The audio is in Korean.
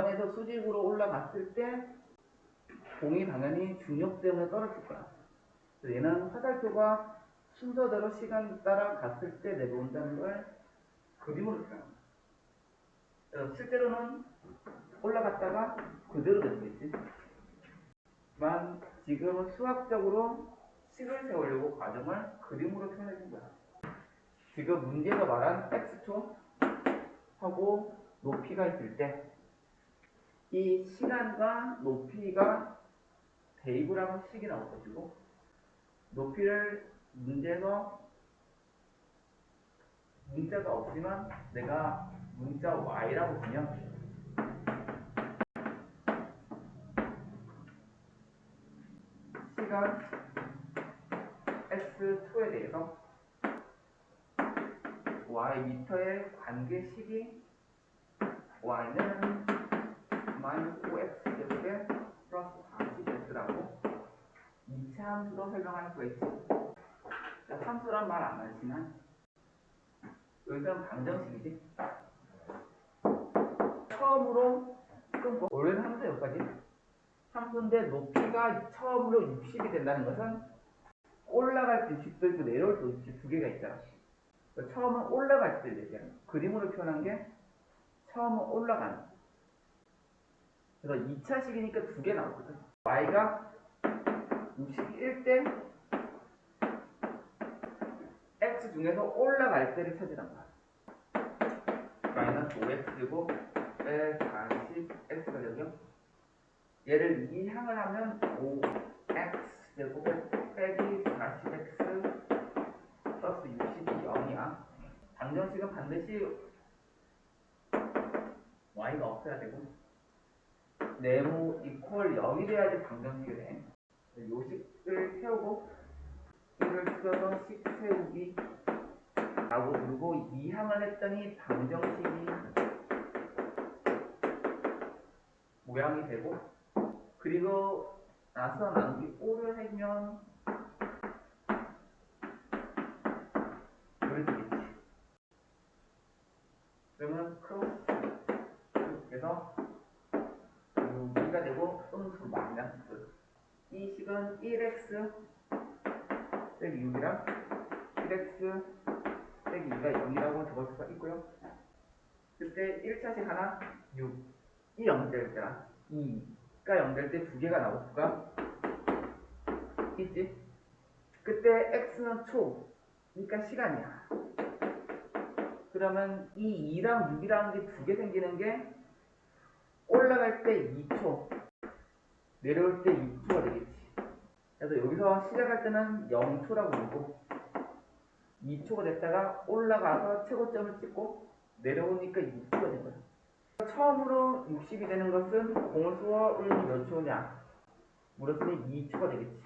중간에서 수직으로 올라갔을 때 공이 당연히 중력 때문에 떨어질 거야. 얘는 화살표가 순서대로 시간 따라 갔을 때 내려온다는 걸 그림으로 표현합니다. 실제로는 올라갔다가 그대로 내려오겠지. 만 지금은 수학적으로 식을 세우려고 과정을 그림으로 표현해 준 거야. 지금 문제가 말한 x초 하고 높이가 있을 때 이 시간과 높이가 대입을 하면 식이 나올 것이고 높이를 문제에서 문자가 없지만 내가 문자 y라고 주면 시간 s2에 대해서 y 미터의 관계식이 y는 마이너스 5x 제곱에 플러스 40x라고 2차 함수로 설명할 수가 있지. 자, 함수란 말 안 하지만 여기서는 방정식이지. 처음으로 끊고 원래는 함수 여기까지 함수인데 높이가 처음으로 60이 된다는 것은 올라갈 때 60도 있고 내려올 때 60, 두 개가 있잖아. 그러니까 처음은 올라갈 때 얘기하는. 그림으로 표현한 게 처음은 올라가는. 그래서 2차식이니까 두 개 나오거든. y가 61때 x 중에서 올라갈 때를 찾으란 거야. 마이너스 5x제곱 에 40x가 되죠. 얘를 2항을 하면 5x제곱에 빼기 40x 플러스 60이 0이야. 방정식은 반드시 y가 없어야 되고 네모 이퀄 0이 돼야지 방정식이 돼. 요식을 세우고 이를 써서 식 세우기 라고 그리고 2항을 했더니 방정식이 모양이 되고 그리고 나서 나누기 5를 하면 이렇게 되겠지. 그러면 크로스 그래서 여기가 되고 음수 마이너스 이 식은 1x 빼기 6이랑 1x 빼기 2가 0이라고 적을 수가 있고요. 그때 1차식 하나 6, 이 0될 때랑 2가 0될 때 두 개가 나올 수가 있지. 그때 x는 초, 그러니까 시간이야. 그러면 이 2랑 6이라는 게 두 개 생기는 게 올라갈 때 2초, 내려올 때 6초가 되겠지. 그래서 여기서 시작할 때는 0초라고 부르고 2초가 됐다가 올라가서 최고점을 찍고 내려오니까 6초가 된 거야. 처음으로 60이 되는 것은 공을 쏘아 올리면 몇 초냐? 물었으니 2초가 되겠지.